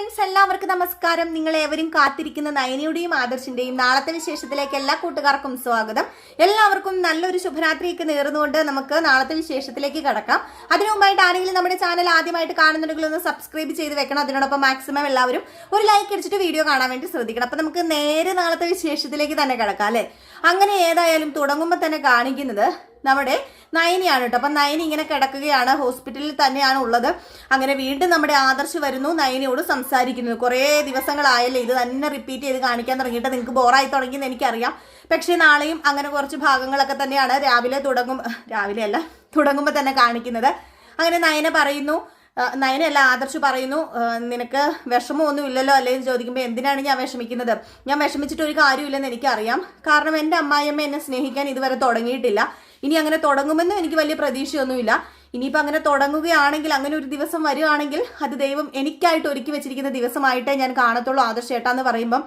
Friends എല്ലാവർക്കും നമസ്കാരം. നിങ്ങൾ ഏവരും കാത്തിരിക്കുന്ന നയനയുടെയും ആദർശിന്റെയും നാളത്തെ വിശേഷത്തിലേക്ക് എല്ലാ കൂട്ടുകാർക്കും സ്വാഗതം. എല്ലാവർക്കും നല്ലൊരു ശുഭരാത്രിയൊക്കെ നേർന്നുകൊണ്ട് നമുക്ക് നാളത്തെ വിശേഷത്തിലേക്ക് കടക്കാം. അതിനു മുമ്പായിട്ട് ആരെങ്കിലും നമ്മുടെ ചാനൽ ആദ്യമായിട്ട് കാണുന്നുണ്ടെങ്കിൽ ഒന്ന് സബ്സ്ക്രൈബ് ചെയ്ത് വെക്കണം. അതിനോടൊപ്പം മാക്സിമം എല്ലാവരും ഒരു ലൈക്ക് അടിച്ചിട്ട് വീഡിയോ കാണാൻ വേണ്ടി ശ്രദ്ധിക്കണം. അപ്പൊ നമുക്ക് നേരെ നാളത്തെ വിശേഷത്തിലേക്ക് തന്നെ കിടക്കാം അല്ലെ? അങ്ങനെ ഏതായാലും തുടങ്ങുമ്പോൾ തന്നെ കാണിക്കുന്നത് നമ്മുടെ നയനിയാണ് കേട്ടോ. അപ്പം നയനി ഇങ്ങനെ കിടക്കുകയാണ്. ഹോസ്പിറ്റലിൽ തന്നെയാണ് ഉള്ളത്. അങ്ങനെ വീണ്ടും നമ്മുടെ ആദർശ് വരുന്നു. നയനിയോട് സംസാരിക്കുന്നത് കുറേ ദിവസങ്ങളായല്ലേ ഇത് തന്നെ റിപ്പീറ്റ് ചെയ്ത് കാണിക്കാൻ തുടങ്ങിയിട്ട് നിങ്ങൾക്ക് ബോറായി തുടങ്ങിയെന്ന് എനിക്കറിയാം. പക്ഷേ നാളെയും അങ്ങനെ കുറച്ച് ഭാഗങ്ങളൊക്കെ തന്നെയാണ് രാവിലെ തുടങ്ങും രാവിലെ അല്ല തുടങ്ങുമ്പോൾ തന്നെ കാണിക്കുന്നത്. അങ്ങനെ നയന പറയുന്നു നയനല്ല ആദർശ് പറയുന്നു നിനക്ക് വിഷമമൊന്നും ഇല്ലല്ലോ അല്ലേ എന്ന് ചോദിക്കുമ്പോൾ എന്തിനാണ് ഞാൻ വിഷമിക്കുന്നത്? ഞാൻ വിഷമിച്ചിട്ട് ഒരു കാര്യമില്ലെന്ന് എനിക്കറിയാം. കാരണം എന്റെ അമ്മായിയമ്മ എന്നെ സ്നേഹിക്കാൻ ഇതുവരെ തുടങ്ങിയിട്ടില്ല. ഇനി അങ്ങനെ തുടങ്ങുമെന്നും എനിക്ക് വലിയ പ്രതീക്ഷയൊന്നുമില്ല. ഇനിയിപ്പോൾ അങ്ങനെ തുടങ്ങുകയാണെങ്കിൽ അങ്ങനെ ഒരു ദിവസം വരികയാണെങ്കിൽ അത് ദൈവം എനിക്കായിട്ട് ഒരുക്കി വെച്ചിരിക്കുന്ന ദിവസമായിട്ടേ ഞാൻ കാണത്തുള്ളൂ. ആദർശ് ചേട്ടാന്ന് പറയുമ്പം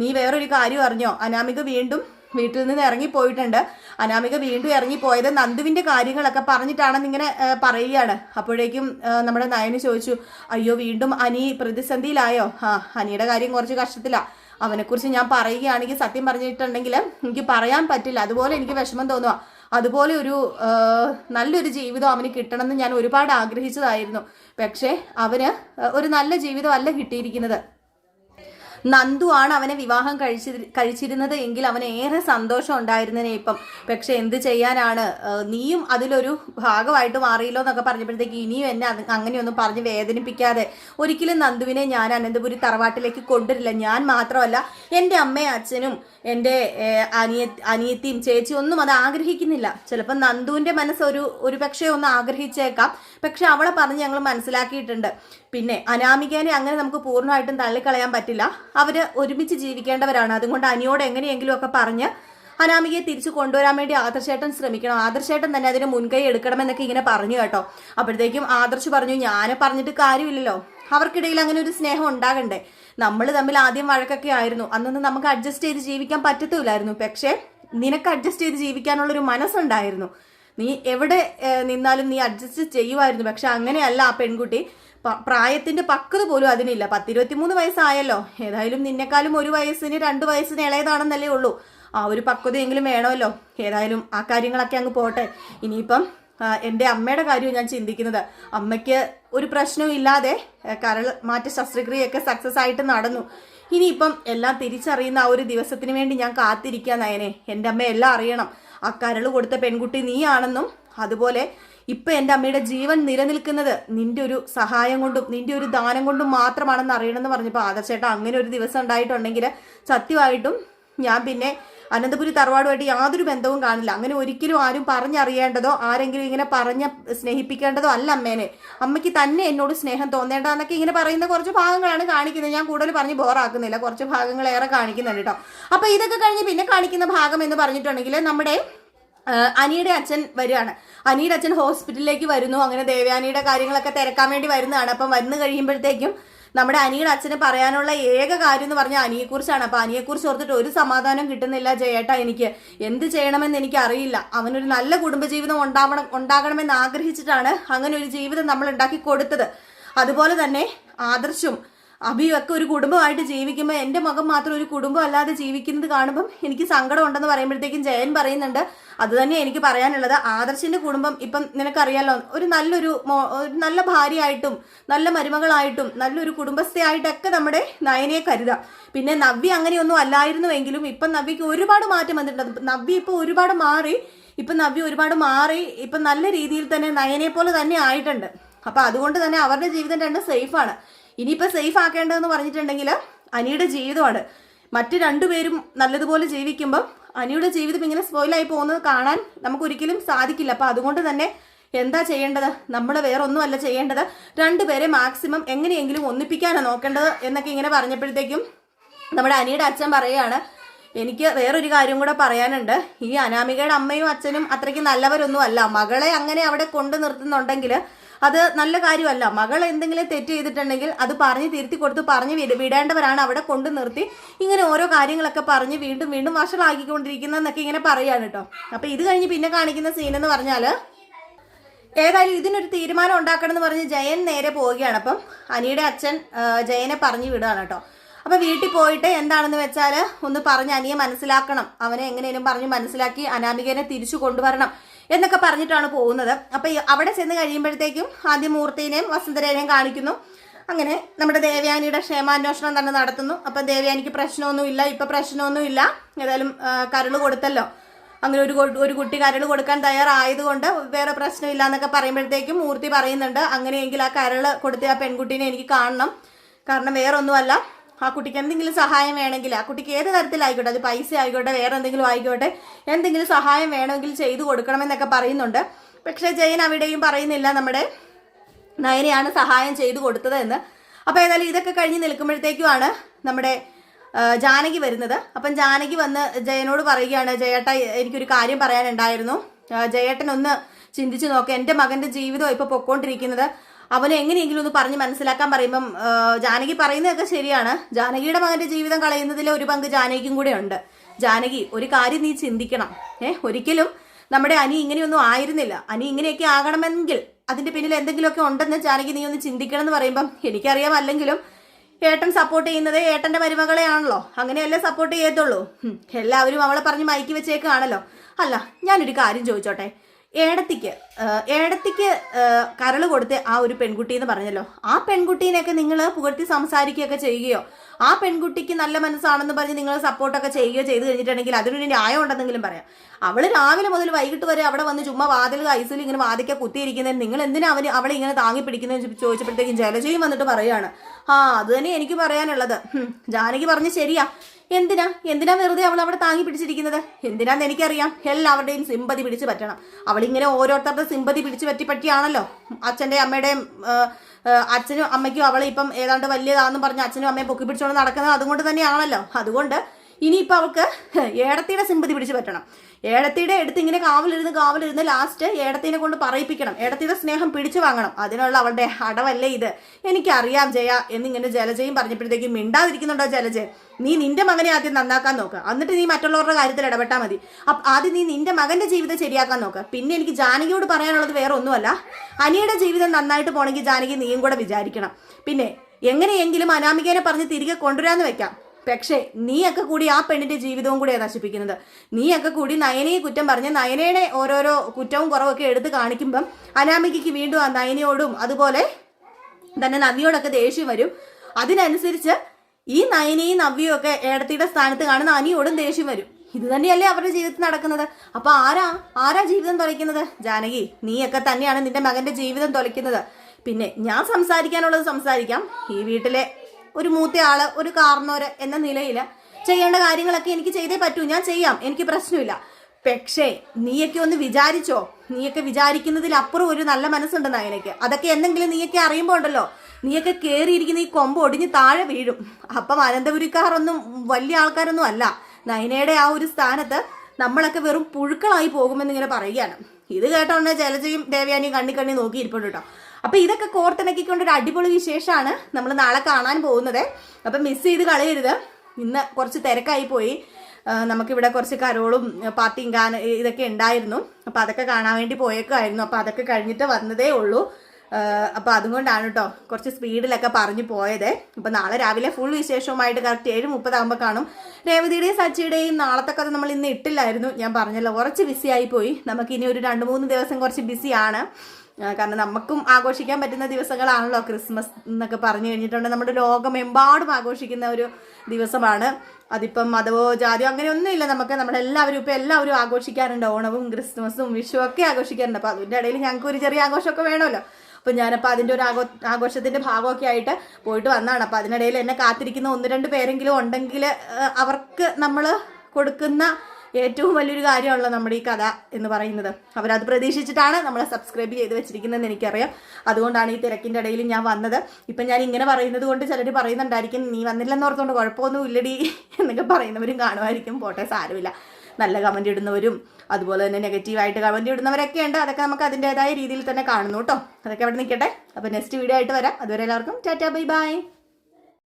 നീ വേറൊരു കാര്യം അറിഞ്ഞോ? അനാമിക വീണ്ടും വീട്ടിൽ നിന്ന് ഇറങ്ങിപ്പോയിട്ടുണ്ട്. അനാമിക വീണ്ടും ഇറങ്ങിപ്പോയത് നന്ദുവിന്റെ കാര്യങ്ങളൊക്കെ പറഞ്ഞിട്ടാണെന്ന് ഇങ്ങനെ പറയുകയാണ്. അപ്പോഴേക്കും നമ്മുടെ നയന് ചോദിച്ചു അയ്യോ വീണ്ടും അനി പ്രതിസന്ധിയിലായോ? ആ അനിയുടെ കാര്യം കുറച്ച് കഷ്ടത്തിലാണ് അവനെക്കുറിച്ച് ഞാൻ പറയുകയാണെങ്കിൽ സത്യം പറഞ്ഞിട്ടുണ്ടെങ്കിൽ എനിക്ക് പറയാൻ പറ്റില്ല. അതുപോലെ എനിക്ക് വിഷമം തോന്നുക അതുപോലെ ഒരു നല്ലൊരു ജീവിതം അവന് കിട്ടണമെന്ന് ഞാൻ ഒരുപാട് ആഗ്രഹിച്ചതായിരുന്നു. പക്ഷേ അവന് ഒരു നല്ല ജീവിതമല്ല കിട്ടിയിരിക്കുന്നത്. നന്ദു ആണ് അവനെ വിവാഹം കഴിച്ചി കഴിച്ചിരുന്നത് എങ്കിൽ അവന് ഏറെ സന്തോഷം ഉണ്ടായിരുന്നതിനെ ഇപ്പം. പക്ഷെ എന്ത് ചെയ്യാനാണ്? നീയും അതിലൊരു ഭാഗമായിട്ട് മാറിയല്ലോ എന്നൊക്കെ പറഞ്ഞപ്പോഴത്തേക്ക് ഇനിയും എന്നെ അങ്ങനെയൊന്നും പറഞ്ഞ് വേദനിപ്പിക്കാതെ ഒരിക്കലും നന്ദുവിനെ ഞാൻ അനന്തപുരി തറവാട്ടിലേക്ക് കൊണ്ടുവരില്ല. ഞാൻ മാത്രമല്ല എന്റെ അമ്മയും അച്ഛനും എന്റെ അനിയ അനിയത്തിയും ചേച്ചിയും ഒന്നും അത് ആഗ്രഹിക്കുന്നില്ല. ചിലപ്പോൾ നന്ദുവിന്റെ മനസ്സ് ഒരു ഒരു പക്ഷേ ഒന്ന് ആഗ്രഹിച്ചേക്കാം. പക്ഷെ അവളെ പറഞ്ഞ് ഞങ്ങൾ മനസ്സിലാക്കിയിട്ടുണ്ട്. പിന്നെ അനാമികേനെ അങ്ങനെ നമുക്ക് പൂർണമായിട്ടും തള്ളിക്കളയാൻ പറ്റില്ല. അവർ ഒരുമിച്ച് ജീവിക്കേണ്ടവരാണ്. അതുകൊണ്ട് അനിയോട് എങ്ങനെയെങ്കിലും ഒക്കെ പറഞ്ഞ് അനാമികയെ തിരിച്ചു കൊണ്ടുവരാൻ വേണ്ടി ആദർശേട്ടൻ ശ്രമിക്കണം. ആദർശേട്ടൻ തന്നെ അതിന് മുൻകൈ എടുക്കണമെന്നൊക്കെ ഇങ്ങനെ പറഞ്ഞു കേട്ടോ. അപ്പോഴത്തേക്കും ആദർശ് പറഞ്ഞു ഞാൻ പറഞ്ഞിട്ട് കാര്യമില്ലല്ലോ. അവർക്കിടയിൽ അങ്ങനെ ഒരു സ്നേഹം ഉണ്ടാകണ്ടേ? നമ്മൾ തമ്മിൽ ആദ്യം വഴക്കൊക്കെ ആയിരുന്നു. അന്നൊന്നും നമുക്ക് അഡ്ജസ്റ്റ് ചെയ്ത് ജീവിക്കാൻ പറ്റത്തില്ലായിരുന്നു. പക്ഷേ നിനക്ക് അഡ്ജസ്റ്റ് ചെയ്ത് ജീവിക്കാനുള്ളൊരു മനസ്സുണ്ടായിരുന്നു. നീ എവിടെ നിന്നാലും നീ അഡ്ജസ്റ്റ് ചെയ്യുമായിരുന്നു. പക്ഷെ അങ്ങനെയല്ല ആ പെൺകുട്ടി. പ്രായത്തിന്റെ പക്വത പോലും അതിനില്ല. പത്തിരുപത്തിമൂന്ന് വയസ്സായല്ലോ. ഏതായാലും നിന്നെക്കാളും ഒരു വയസ്സിന് രണ്ട് വയസ്സിന് ഇളയതാണെന്നല്ലേ ഉള്ളൂ. ആ ഒരു പക്വതയെങ്കിലും വേണമല്ലോ. ഏതായാലും ആ കാര്യങ്ങളൊക്കെ അങ്ങ് പോട്ടെ. ഇനിയിപ്പം എന്റെ അമ്മയുടെ കാര്യവും ഞാൻ ചിന്തിക്കുന്നത്. അമ്മയ്ക്ക് ഒരു പ്രശ്നവും ഇല്ലാതെ കരൾ മാറ്റ ശസ്ത്രക്രിയയൊക്കെ സക്സസ് ആയിട്ട് നടന്നു. ഇനിയിപ്പം എല്ലാം തിരിച്ചറിയുന്ന ആ ഒരു ദിവസത്തിന് വേണ്ടി ഞാൻ കാത്തിരിക്കുക നയനെ. എന്റെ അമ്മ എല്ലാം അറിയണം. ആ കരൾ കൊടുത്ത പെൺകുട്ടി നീയാണെന്നും അതുപോലെ ഇപ്പൊ എന്റെ അമ്മയുടെ ജീവൻ നിലനിൽക്കുന്നത് നിന്റെ ഒരു സഹായം കൊണ്ടും നിന്റെ ഒരു ദാനം കൊണ്ടും മാത്രമാണെന്ന് അറിയണമെന്ന് പറഞ്ഞപ്പോൾ ആദർശേട്ടാ അങ്ങനെ ഒരു ദിവസം ഉണ്ടായിട്ടുണ്ടെങ്കിൽ സത്യമായിട്ടും ഞാൻ പിന്നെ അനന്തപുരി തറവാടുമായിട്ട് യാതൊരു ബന്ധവും കാണില്ല. അങ്ങനെ ഒരിക്കലും ആരും പറഞ്ഞറിയേണ്ടതോ ആരെങ്കിലും ഇങ്ങനെ പറഞ്ഞ സ്നേഹിപ്പിക്കേണ്ടതോ അല്ല അമ്മേനെ. അമ്മയ്ക്ക് തന്നെ എന്നോട് സ്നേഹം തോന്നേണ്ടതെന്നൊക്കെ ഇങ്ങനെ പറയുന്ന കുറച്ച് ഭാഗങ്ങളാണ് കാണിക്കുന്നത്. ഞാൻ കൂടുതൽ പറഞ്ഞ് ബോറാക്കുന്നില്ല കുറച്ച് ഭാഗങ്ങൾ ഏറെ കാണിക്കുന്നുണ്ട് കേട്ടോ. അപ്പൊ ഇതൊക്കെ കഴിഞ്ഞ് പിന്നെ കാണിക്കുന്ന ഭാഗം എന്ന് പറഞ്ഞിട്ടുണ്ടെങ്കിൽ നമ്മുടെ അനിയുടെ അച്ഛൻ വരികയാണ്. അനിയുടെ അച്ഛൻ ഹോസ്പിറ്റലിലേക്ക് വരുന്നു. അങ്ങനെ ദേവയാനിയുടെ കാര്യങ്ങളൊക്കെ തിരക്കാൻ വേണ്ടി വരുന്നതാണ്. അപ്പം വന്നു കഴിയുമ്പോഴത്തേക്കും നമ്മുടെ അനിയുടെ അച്ഛന് പറയാനുള്ള ഏക കാര്യം എന്ന് പറഞ്ഞാൽ അനിയെക്കുറിച്ചാണ്. അപ്പൊ അനിയെക്കുറിച്ച് ഓർത്തിട്ട് ഒരു സമാധാനം കിട്ടുന്നില്ല ജയേട്ടാ എനിക്ക്. എന്ത് ചെയ്യണമെന്ന് എനിക്ക് അറിയില്ല. അവനൊരു നല്ല കുടുംബജീവിതം ഉണ്ടാവണം ഉണ്ടാകണമെന്ന് ആഗ്രഹിച്ചിട്ടാണ് അങ്ങനെ ഒരു ജീവിതം നമ്മൾ ഉണ്ടാക്കി കൊടുത്തത്. അതുപോലെ തന്നെ ആദർശും അഭിയും ഒക്കെ ഒരു കുടുംബമായിട്ട് ജീവിക്കുമ്പോൾ എന്റെ മകൻ മാത്രം ഒരു കുടുംബം അല്ലാതെ ജീവിക്കുന്നത് കാണുമ്പം എനിക്ക് സങ്കടം ഉണ്ടെന്ന് പറയുമ്പോഴത്തേക്കും ജയൻ പറയുന്നുണ്ട്. അത് തന്നെ എനിക്ക് പറയാനുള്ളത്. ആദർശിന്റെ കുടുംബം ഇപ്പം നിനക്കറിയാലോ ഒരു നല്ലൊരു നല്ല ഭാര്യയായിട്ടും നല്ല മരുമകളായിട്ടും നല്ലൊരു കുടുംബസ്ഥയായിട്ടൊക്കെ നമ്മുടെ നയനയെ കരുതാം. പിന്നെ നവ്യ അങ്ങനെയൊന്നും അല്ലായിരുന്നുവെങ്കിലും ഇപ്പം നവ്യക്ക് ഒരുപാട് മാറ്റം വന്നിട്ടുണ്ട്. നവ്യ ഇപ്പോൾ ഒരുപാട് മാറി ഇപ്പം നവ്യ ഒരുപാട് മാറി ഇപ്പം നല്ല രീതിയിൽ തന്നെ നയനെ പോലെ തന്നെ ആയിട്ടുണ്ട്. അപ്പൊ അതുകൊണ്ട് തന്നെ അവരുടെ ജീവിതം രണ്ടും സേഫാണ് ഇനിയിപ്പോൾ സേഫ് ആക്കേണ്ടതെന്ന് പറഞ്ഞിട്ടുണ്ടെങ്കിൽ അനിയുടെ ജീവിതമാണ്. മറ്റു രണ്ടുപേരും നല്ലതുപോലെ ജീവിക്കുമ്പം അനിയുടെ ജീവിതം ഇങ്ങനെ സ്പോയിലായി പോകുന്നത് കാണാൻ നമുക്കൊരിക്കലും സാധിക്കില്ല. അപ്പോൾ അതുകൊണ്ട് തന്നെ എന്താ ചെയ്യേണ്ടത്? നമ്മൾ വേറെ ഒന്നുമല്ല ചെയ്യേണ്ടത്. രണ്ടുപേരെ മാക്സിമം എങ്ങനെയെങ്കിലും ഒന്നിപ്പിക്കാനാണ് നോക്കേണ്ടത് എന്നൊക്കെ ഇങ്ങനെ പറഞ്ഞപ്പോഴത്തേക്കും നമ്മുടെ അനിയുടെ അച്ഛൻ പറയുകയാണ് എനിക്ക് വേറൊരു കാര്യം കൂടെ പറയാനുണ്ട്. ഈ അനാമികയുടെ അമ്മയും അച്ഛനും അത്രയ്ക്ക് നല്ലവരൊന്നും അല്ല മകളെ അങ്ങനെ അവിടെ കൊണ്ടു നിർത്തുന്നുണ്ടെങ്കിൽ അത് നല്ല കാര്യമല്ല. മകൾ എന്തെങ്കിലും തെറ്റ് ചെയ്തിട്ടുണ്ടെങ്കിൽ അത് പറഞ്ഞ് തിരുത്തി കൊടുത്ത് പറഞ്ഞ് വിട വിടേണ്ടവരാണ് അവിടെ കൊണ്ടു നിർത്തി. ഇങ്ങനെ ഓരോ കാര്യങ്ങളൊക്കെ പറഞ്ഞ് വീണ്ടും വീണ്ടും വഷളാക്കിക്കൊണ്ടിരിക്കുന്നതെന്നൊക്കെ ഇങ്ങനെ പറയാണ് കേട്ടോ അപ്പൊ ഇത് കഴിഞ്ഞ് പിന്നെ കാണിക്കുന്ന സീൻ എന്ന് പറഞ്ഞാൽ ഏതായാലും ഇതിനൊരു തീരുമാനം ഉണ്ടാക്കണം എന്ന് പറഞ്ഞ് ജയൻ നേരെ പോവുകയാണ്. അപ്പം അനിയുടെ അച്ഛൻ ജയനെ പറഞ്ഞു വിടുകയാണ് കേട്ടോ അപ്പൊ വീട്ടിൽ പോയിട്ട് എന്താണെന്ന് വെച്ചാൽ ഒന്ന് പറഞ്ഞ് അനിയെ മനസ്സിലാക്കണം. അവനെ എങ്ങനെയും പറഞ്ഞ് മനസ്സിലാക്കി അനാമികനെ തിരിച്ചു കൊണ്ടുവരണം. എന്നൊക്കെ പറഞ്ഞിട്ടാണ് പോകുന്നത്. അപ്പോൾ അവിടെ ചെന്ന് കഴിയുമ്പോഴത്തേക്കും ആദ്യം മൂർത്തിനെയും വസുന്ധരേനെയും കാണിക്കുന്നു. അങ്ങനെ നമ്മുടെ ദേവയാനിയുടെ ക്ഷേമാന്വേഷണം തന്നെ നടത്തുന്നു. അപ്പം ദേവയാനിക്ക് പ്രശ്നമൊന്നുമില്ല ഇപ്പം പ്രശ്നമൊന്നുമില്ല ഏതായാലും കരൾ കൊടുത്തല്ലോ. അങ്ങനെ ഒരു ഒരു കുട്ടി കരൾ കൊടുക്കാൻ തയ്യാറായതുകൊണ്ട് വേറെ പ്രശ്നമില്ല എന്നൊക്കെ പറയുമ്പോഴത്തേക്കും മൂർത്തി പറയുന്നുണ്ട് അങ്ങനെയെങ്കിൽ ആ കരൾ കൊടുത്ത ആ പെൺകുട്ടീനെ എനിക്ക് കാണണം. കാരണം വേറെ ഒന്നുമല്ല ആ കുട്ടിക്ക് എന്തെങ്കിലും സഹായം വേണമെങ്കിൽ ആ കുട്ടിക്ക് ഏത് തരത്തിലായിക്കോട്ടെ അത് പൈസ ആയിക്കോട്ടെ വേറെ എന്തെങ്കിലും ആയിക്കോട്ടെ എന്തെങ്കിലും സഹായം വേണമെങ്കിൽ ചെയ്തു കൊടുക്കണമെന്നൊക്കെ പറയുന്നുണ്ട്. പക്ഷേ ജയൻ അവിടെയും പറയുന്നില്ല നമ്മുടെ നയനെയാണ് സഹായം ചെയ്തു കൊടുത്തത് എന്ന് അപ്പോൾ ഏതായാലും ഇതൊക്കെ കഴിഞ്ഞ് നിൽക്കുമ്പോഴത്തേക്കുമാണ് നമ്മുടെ ജാനകി വരുന്നത്. അപ്പം ജാനകി വന്ന് ജയനോട് പറയുകയാണ് ജയേട്ട എനിക്കൊരു കാര്യം പറയാനുണ്ടായിരുന്നു. ജയേട്ടൻ ഒന്ന് ചിന്തിച്ചു നോക്ക്. എന്റെ മകന്റെ ജീവിതം ഇപ്പോൾ പൊക്കോണ്ടിരിക്കുന്നത്. അവനെ എങ്ങനെയെങ്കിലും ഒന്ന് പറഞ്ഞ് മനസ്സിലാക്കാൻ പറയുമ്പം ജാനകി പറയുന്നതൊക്കെ ശരിയാണ്. ജാനകിയുടെ മകന്റെ ജീവിതം കളയുന്നതിൽ ഒരു പങ്ക് ജാനകിക്കും കൂടെ ഉണ്ട്. ജാനകി ഒരു കാര്യം നീ ചിന്തിക്കണം. ഏഹ് ഒരിക്കലും നമ്മുടെ അനി ഇങ്ങനെയൊന്നും ആയിരുന്നില്ല. അനി ഇങ്ങനെയൊക്കെ ആകണമെങ്കിൽ അതിന്റെ പിന്നിൽ എന്തെങ്കിലുമൊക്കെ ഉണ്ടെന്ന് ജാനകി നീ ഒന്ന് ചിന്തിക്കണം എന്ന് പറയുമ്പം എനിക്കറിയാം അല്ലെങ്കിലും ഏട്ടൻ സപ്പോർട്ട് ചെയ്യുന്നത് ഏട്ടന്റെ മരുമകളെയാണല്ലോ. അങ്ങനെയല്ലേ സപ്പോർട്ട് ചെയ്യത്തുള്ളൂ. എല്ലാവരും അവളെ പറഞ്ഞ് മയക്കി വെച്ചേക്കാണല്ലോ. അല്ല ഞാനൊരു കാര്യം ചോദിച്ചോട്ടെ. ഏടത്തിക്ക് ഏടത്തിക്ക് കരൾ കൊടുത്ത് ആ ഒരു പെൺകുട്ടി എന്ന് പറഞ്ഞല്ലോ. ആ പെൺകുട്ടീനെയൊക്കെ നിങ്ങൾ പുകഴ്ത്തി സംസാരിക്കുകയൊക്കെ ചെയ്യുകയോ ആ പെൺകുട്ടിക്ക് നല്ല മനസ്സാണെന്ന് പറഞ്ഞ് നിങ്ങൾ സപ്പോർട്ടൊക്കെ ചെയ്യുകയോ ചെയ്ത് കഴിഞ്ഞിട്ടുണ്ടെങ്കിൽ അതിനൊരു ന്യായം ഉണ്ടെന്നെങ്കിലും പറയാം. അവൾ രാവിലെ മുതൽ വൈകിട്ട് വരെ അവിടെ വന്ന് ചുമ്മാ വാതിൽ ഐസിൽ ഇങ്ങനെ വാതിക്ക കുത്തിയിരിക്കുന്നത് നിങ്ങൾ എന്തിനാ അവന് അവളെ ഇങ്ങനെ താങ്ങി പിടിക്കുന്നതെന്ന് ചോദിച്ചപ്പോഴത്തേക്കും ജലജയും വന്നിട്ട് പറയുകയാണ് ആ അത് തന്നെ എനിക്ക് പറയാനുള്ളത്. ജാനകി പറഞ്ഞ് ശരിയാ. എന്തിനാ? എന്തിനാ വെറുതെ അവൾ അവിടെ താങ്ങി പിടിച്ചിരിക്കുന്നത്? എന്തിനാന്ന് എനിക്കറിയാം. എല്ലാവരുടെയും സിമ്പതി പിടിച്ചു പറ്റണം. അവളിങ്ങനെ ഓരോരുത്തരുടെ സിമ്പതി പിടിച്ചു പറ്റി പറ്റിയാണല്ലോ. അച്ഛന്റെ അമ്മയുടെയും അച്ഛനും അമ്മയ്ക്കും അവളെ ഇപ്പം ഏതാണ്ട് വലിയതാണെന്ന് പറഞ്ഞ് അച്ഛനും അമ്മയും പൊക്കി പിടിച്ചുകൊണ്ട് നടക്കുന്നത് അതുകൊണ്ട് തന്നെയാണല്ലോ. അതുകൊണ്ട് ഇനിയിപ്പോൾ അവൾക്ക് ഏടത്തിയുടെ സിമ്പതി പിടിച്ചു പറ്റണം. ഏടത്തിയുടെ എടുത്ത് ഇങ്ങനെ കാവലിരുന്ന് കാവലിരുന്ന് ലാസ്റ്റ് ഏടത്തിനെ കൊണ്ട് പറയിപ്പിക്കണം. ഏടത്തിയുടെ സ്നേഹം പിടിച്ചു വാങ്ങണം. അതിനുള്ള അവളുടെ അടവല്ലേ ഇത്? എനിക്കറിയാം ജയ എന്നിങ്ങനെ ജലജയും പറഞ്ഞപ്പോഴത്തേക്കും മിണ്ടാതിരിക്കുന്നുണ്ടോ ജലജ? നീ നിന്റെ മകനെ ആദ്യം നന്നാക്കാൻ നോക്ക്. എന്നിട്ട് നീ മറ്റുള്ളവരുടെ കാര്യത്തിൽ ഇടപെട്ടാൽ മതി. ആദ്യം നീ നിന്റെ മകന്റെ ജീവിതം ശരിയാക്കാൻ നോക്ക്. പിന്നെ എനിക്ക് ജാനകിയോട് പറയാനുള്ളത് വേറെ ഒന്നുമല്ല അനിയുടെ ജീവിതം നന്നായിട്ട് പോണെങ്കിൽ ജാനകി നീയും കൂടെ വിചാരിക്കണം. പിന്നെ എങ്ങനെയെങ്കിലും അനാമികേനെ പറഞ്ഞ് തിരികെ കൊണ്ടുവരാമെന്ന് വെക്കാം. പക്ഷേ നീയൊക്കെ കൂടി ആ പെണ്ണിന്റെ ജീവിതവും കൂടിയാണ് നശിപ്പിക്കുന്നത് നീയൊക്കെ കൂടി നയനയെ കുറ്റം പറഞ്ഞ് നയനയുടെ ഓരോരോ കുറ്റവും കുറവൊക്കെ എടുത്ത് കാണിക്കുമ്പം അനാമികയ്ക്ക് വീണ്ടും ആ നയനയോടും അതുപോലെ തന്നെ നവിയോടൊക്കെ ദേഷ്യം വരും. അതിനനുസരിച്ച് ഈ നയനയും നവ്യയും ഒക്കെ ഏടത്തിയുടെ സ്ഥാനത്ത് കാണുന്ന അനിയോടും ദേഷ്യം വരും. ഇത് തന്നെയല്ലേ അവരുടെ ജീവിതത്തിൽ നടക്കുന്നത്? അപ്പൊ ആരാ? ആരാ ജീവിതം തുലയ്ക്കുന്നത്? ജാനകി നീയൊക്കെ തന്നെയാണ് നിന്റെ മകന്റെ ജീവിതം തുലയ്ക്കുന്നത്. പിന്നെ ഞാൻ സംസാരിക്കാനുള്ളത് സംസാരിക്കാം. ഈ വീട്ടിലെ ഒരു മൂത്ത ആൾ ഒരു കാർന്നോര് എന്ന നിലയിൽ ചെയ്യേണ്ട കാര്യങ്ങളൊക്കെ എനിക്ക് ചെയ്തേ പറ്റൂ. ഞാൻ ചെയ്യാം. എനിക്ക് പ്രശ്നമില്ല. പക്ഷേ നീയൊക്കെ ഒന്ന് വിചാരിച്ചോ? നീയൊക്കെ വിചാരിക്കുന്നതിലപ്പുറം ഒരു നല്ല മനസ്സുണ്ട് നയനയ്ക്ക് അതൊക്കെ എന്തെങ്കിലും നീയൊക്കെ അറിയുമ്പോൾ ഉണ്ടല്ലോ. നീയൊക്കെ കയറിയിരിക്കുന്ന ഈ കൊമ്പ് ഒടിഞ്ഞ് താഴെ വീഴും. അപ്പം അനന്തപുരിക്കാരൊന്നും വലിയ ആൾക്കാരൊന്നും അല്ല. നയനയുടെ ആ ഒരു സ്ഥാനത്ത് നമ്മളൊക്കെ വെറും പുഴുക്കളായി പോകുമെന്ന് ഇങ്ങനെ പറയുകയാണ്. ഇത് കേട്ടോണ്ട് ജലജയും ദേവയാനിയും കണ്ണിക്കണ്ണി കണ്ണി നോക്കിയിരിപ്പുണ്ട് കേട്ടോ. അപ്പൊ ഇതൊക്കെ കോർത്തിണക്കിക്കൊണ്ട് ഒരു അടിപൊളി വിശേഷമാണ് നമ്മൾ നാളെ കാണാൻ പോകുന്നത്. അപ്പൊ മിസ് ചെയ്ത് കളയരുത്. ഇന്ന് കുറച്ച് തിരക്കായി പോയി. നമുക്കിവിടെ കുറച്ച് കരോളും പാർട്ടിയും ഗാന ഇതൊക്കെ ഉണ്ടായിരുന്നു. അപ്പൊ അതൊക്കെ കാണാൻ വേണ്ടി പോയേക്കായിരുന്നു അപ്പൊ അതൊക്കെ കഴിഞ്ഞിട്ട് വന്നതേ ഉള്ളൂ. അപ്പം അതുകൊണ്ടാണ് കേട്ടോ കുറച്ച് സ്പീഡിലൊക്കെ പറഞ്ഞു പോയത്. അപ്പൊ നാളെ രാവിലെ ഫുൾ വിശേഷവുമായിട്ട് കറക്റ്റ് ഏഴ് മുപ്പതാകുമ്പോൾ കാണും. രേവതിയുടെയും സച്ചിയുടെയും നാളത്തെ കഥ നമ്മൾ ഇന്ന് ഇട്ടില്ലായിരുന്നു. ഞാൻ പറഞ്ഞല്ലോ കുറച്ച് ബിസി ആയി പോയി. നമുക്കിനി ഒരു രണ്ട് മൂന്ന് ദിവസം കുറച്ച് ബിസിയാണ് കാരണം നമുക്കും ആഘോഷിക്കാൻ പറ്റുന്ന ദിവസങ്ങളാണല്ലോ ക്രിസ്മസ് എന്നൊക്കെ പറഞ്ഞു കഴിഞ്ഞിട്ടുണ്ട്. നമ്മുടെ ലോകമെമ്പാടും ആഘോഷിക്കുന്ന ഒരു ദിവസമാണ്. അതിപ്പം മതമോ ജാതിയോ അങ്ങനെയൊന്നുമില്ല നമുക്ക് നമ്മളെല്ലാവരും ഇപ്പം എല്ലാവരും ആഘോഷിക്കാറുണ്ട്. ഓണവും ക്രിസ്മസും വിഷുവൊക്കെ ആഘോഷിക്കാറുണ്ട്. അപ്പം അതിന്റെ ഇടയിൽ ഞങ്ങൾക്ക് ഒരു ചെറിയ ആഘോഷമൊക്കെ വേണമല്ലോ. അപ്പം ഞാനപ്പോൾ അതിന്റെ ഒരു ആഘോ ആഘോഷത്തിന്റെ ഭാഗമൊക്കെ ആയിട്ട് പോയിട്ട് വന്നതാണ്. അപ്പം അതിനിടയിൽ എന്നെ കാത്തിരിക്കുന്ന ഒന്ന് രണ്ട് പേരെങ്കിലും ഉണ്ടെങ്കിൽ അവർക്ക് നമ്മൾ കൊടുക്കുന്ന ഏറ്റവും വലിയൊരു കാര്യമാണല്ലോ നമ്മുടെ ഈ കഥ എന്ന് പറയുന്നത്. അവരത് പ്രതീക്ഷിച്ചിട്ടാണ് നമ്മളെ സബ്സ്ക്രൈബ് ചെയ്ത് വെച്ചിരിക്കുന്നതെന്ന് എനിക്കറിയാം. അതുകൊണ്ടാണ് ഈ തിരക്കിന്റെ ഇടയിൽ ഞാൻ വന്നത്. ഇപ്പം ഞാൻ ഇങ്ങനെ പറയുന്നത് കൊണ്ട് ചിലർ പറയുന്നുണ്ടായിരിക്കും നീ വന്നില്ലെന്ന് ഓർത്തുകൊണ്ട് കുഴപ്പമൊന്നും ഇല്ലടി എന്നൊക്കെ പറയുന്നവരും കാണുമായിരിക്കും. പോട്ടെ സാരമില്ല. നല്ല കമന്റ് ഇടുന്നവരും അതുപോലെ തന്നെ നെഗറ്റീവായിട്ട് കമന്റ് ഇടുന്നവരൊക്കെ ഉണ്ട്. അതൊക്കെ നമുക്ക് അതിന്റേതായ രീതിയിൽ തന്നെ കാണുന്നു കേട്ടോ. അതൊക്കെ അവിടെ നിൽക്കട്ടെ. അപ്പോൾ നെക്സ്റ്റ് വീഡിയോ ആയിട്ട് വരാം. അതുവരെ എല്ലാവർക്കും ടാറ്റാ ബൈ ബൈ.